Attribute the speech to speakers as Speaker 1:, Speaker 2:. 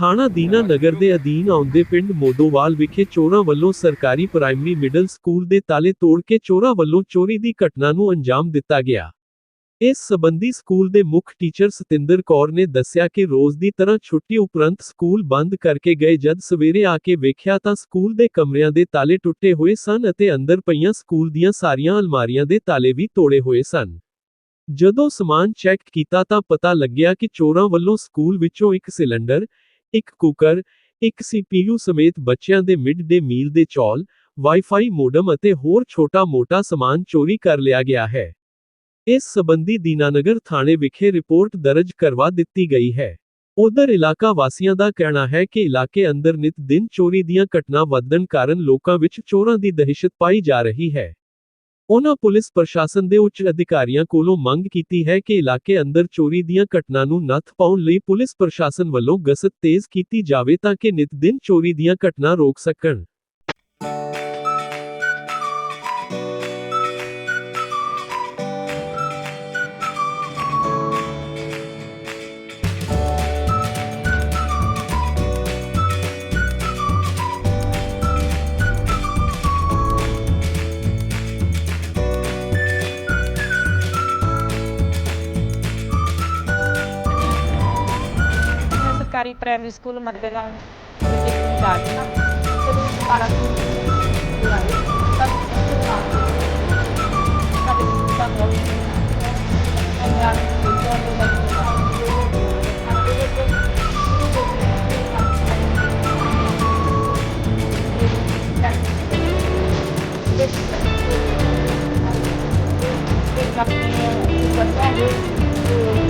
Speaker 1: ਥਾਣਾ ਦੀਨਾ ਨਗਰ ਦੇ ਅਧੀਨ ਆਉਂਦੇ ਪਿੰਡ ਮੋਦੋਵਾਲ ਵਿਖੇ ਚੋਰਾਂ ਵੱਲੋਂ ਸਰਕਾਰੀ ਪ੍ਰਾਇਮਰੀ ਮਿਡਲ ਸਕੂਲ ਦੇ ਤਾਲੇ ਤੋੜ ਕੇ ਚੋਰਾਂ ਵੱਲੋਂ ਚੋਰੀ ਦੀ ਘਟਨਾ ਨੂੰ ਅੰਜਾਮ ਦਿੱਤਾ ਗਿਆ। ਇਸ ਸਬੰਧੀ ਸਕੂਲ ਦੇ ਮੁੱਖ ਟੀਚਰ ਸਤਿੰਦਰ ਕੌਰ ਨੇ ਦੱਸਿਆ ਕਿ ਰੋਜ਼ ਦੀ ਤਰ੍ਹਾਂ ਛੁੱਟੀ ਉਪਰੰਤ ਸਕੂਲ ਬੰਦ ਕਰਕੇ ਗਏ ਜਦ ਸਵੇਰੇ ਆ ਕੇ ਵੇਖਿਆ ਤਾਂ ਸਕੂਲ ਦੇ ਕਮਰਿਆਂ ਦੇ ਤਾਲੇ ਟੁੱਟੇ ਹੋਏ ਸਨ ਅਤੇ ਅੰਦਰ ਪਈਆਂ ਸਕੂਲ ਦੀਆਂ ਸਾਰੀਆਂ ਅਲਮਾਰੀਆਂ ਦੇ ਤਾਲੇ ਵੀ ਤੋੜੇ ਹੋਏ ਸਨ। ਜਦੋਂ ਸਮਾਨ ਚੈੱਕ ਕੀਤਾ ਤਾਂ ਪਤਾ ਲੱਗਿਆ ਕਿ ਚੋਰਾਂ ਵੱਲੋਂ ਸਕੂਲ ਵਿੱਚੋਂ ਇੱਕ ਸਿਲੰਡਰ ਇੱਕ ਕੁੱਕਰ, ਇੱਕ ਸੀਪੀਯੂ ਸਮੇਤ ਬੱਚਿਆਂ ਦੇ ਮਿਡ ਡੇ ਮੀਲ ਦੇ ਚੌਲ ਵਾਈਫਾਈ ਮੋਡਮ ਅਤੇ ਹੋਰ ਛੋਟਾ-ਮੋਟਾ ਸਮਾਨ ਚੋਰੀ ਕਰ ਲਿਆ ਗਿਆ ਹੈ। ਇਸ ਸਬੰਧੀ ਦੀਨਾਨਗਰ ਥਾਣੇ ਵਿਖੇ ਰਿਪੋਰਟ ਦਰਜ ਕਰਵਾ ਦਿੱਤੀ ਗਈ ਹੈ। ਉਧਰ ਇਲਾਕਾ ਵਾਸੀਆਂ ਦਾ ਕਹਿਣਾ ਹੈ ਕਿ ਇਲਾਕੇ ਅੰਦਰ ਨਿਤ ਦਿਨ ਚੋਰੀ ਦੀਆਂ ਘਟਨਾ ਵਧਣ ਕਾਰਨ ਲੋਕਾਂ ਵਿੱਚ ਚੋਰਾਂ ਦੀ ਦਹਿਸ਼ਤ ਪਾਈ ਜਾ ਰਹੀ ਹੈ। ਉਹਨਾਂ ਪੁਲਿਸ ਪ੍ਰਸ਼ਾਸਨ ਦੇ ਉੱਚ ਅਧਿਕਾਰੀਆਂ ਕੋਲੋਂ ਮੰਗ ਕੀਤੀ ਹੈ ਕਿ ਇਲਾਕੇ ਅੰਦਰ ਚੋਰੀ ਦੀਆਂ ਘਟਨਾ ਨੂੰ ਨੱਥ ਪਾਉਣ ਲਈ ਪੁਲਿਸ ਪ੍ਰਸ਼ਾਸਨ ਵੱਲੋਂ ਗਸ਼ਤ ਤੇਜ਼ ਕੀਤੀ ਜਾਵੇ ਤਾਂ ਕਿ ਨਿਤ ਦਿਨ ਚੋਰੀ ਦੀਆਂ ਘਟਨਾ ਰੋਕ ਸਕਣ।
Speaker 2: ਬਹੁਤ ਅੰਦਰ ਜੋ Thank you.